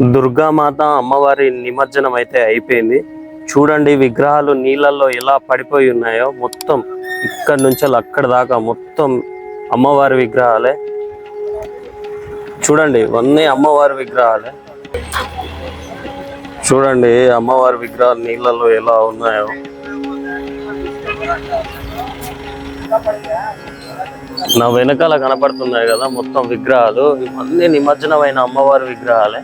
దుర్గామాత అమ్మవారి నిమజ్జనం అయితే అయిపోయింది. చూడండి విగ్రహాలు నీళ్ళల్లో ఎలా పడిపోయి ఉన్నాయో. మొత్తం ఇక్కడ నుంచి అక్కడ దాకా మొత్తం అమ్మవారి విగ్రహాలే. చూడండి ఇవన్నీ అమ్మవారి విగ్రహాలే. చూడండి అమ్మవారి విగ్రహాలు నీళ్ళల్లో ఎలా ఉన్నాయో. నా వెనకాల కనపడుతున్నాయి కదా మొత్తం విగ్రహాలు. ఇవన్నీ నిమజ్జనమైన అమ్మవారి విగ్రహాలే.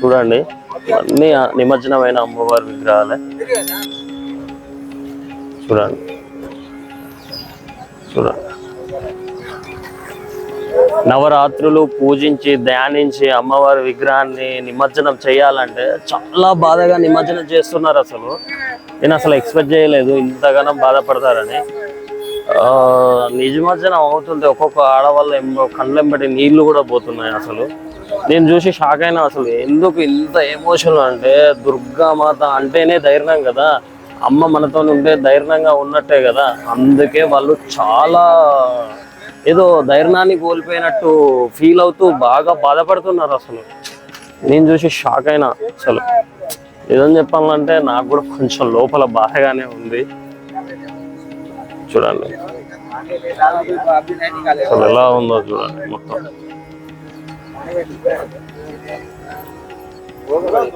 చూడండి. అన్నీ నిమజ్జనమైన అమ్మవారి విగ్రహాలే. చూడండి. చూడండి. నవరాత్రులు పూజించి ధ్యానించి అమ్మవారి విగ్రహాన్ని నిమజ్జనం చేయాలంటే చాలా బాధగా నిమజ్జనం చేస్తున్నారు అసలు. నేను అసలు ఎక్స్పెక్ట్ చేయలేదు ఇంతగానో బాధపడతారని. నిజమజ్జనం అవుతుంది ఒక్కొక్క ఆడవాళ్ళ కళ్ళెంబడి నీళ్ళు కూడా పోతున్నాయి అసలు. నేను చూసి షాక్ అయినా అసలు ఎందుకు ఇంత ఎమోషన్ అంటే దుర్గామాత అంటేనే ధైర్యం కదా. అమ్మ మనతో ఉంటే ధైర్యంగా ఉన్నట్టే కదా. అందుకే వాళ్ళు చాలా ఏదో ధైర్యాన్ని కోల్పోయినట్టు ఫీల్ అవుతూ బాగా బాధపడుతున్నారు అసలు. నేను చూసి షాక్ అయినా అసలు. ఏదని చెప్పాలంటే నాకు కూడా కొంచెం లోపల బాధగానే ఉంది. చూడండి. అసలు ఎలా ఉందో చూడండి మొత్తం. ಹೋಗಲ್ಲ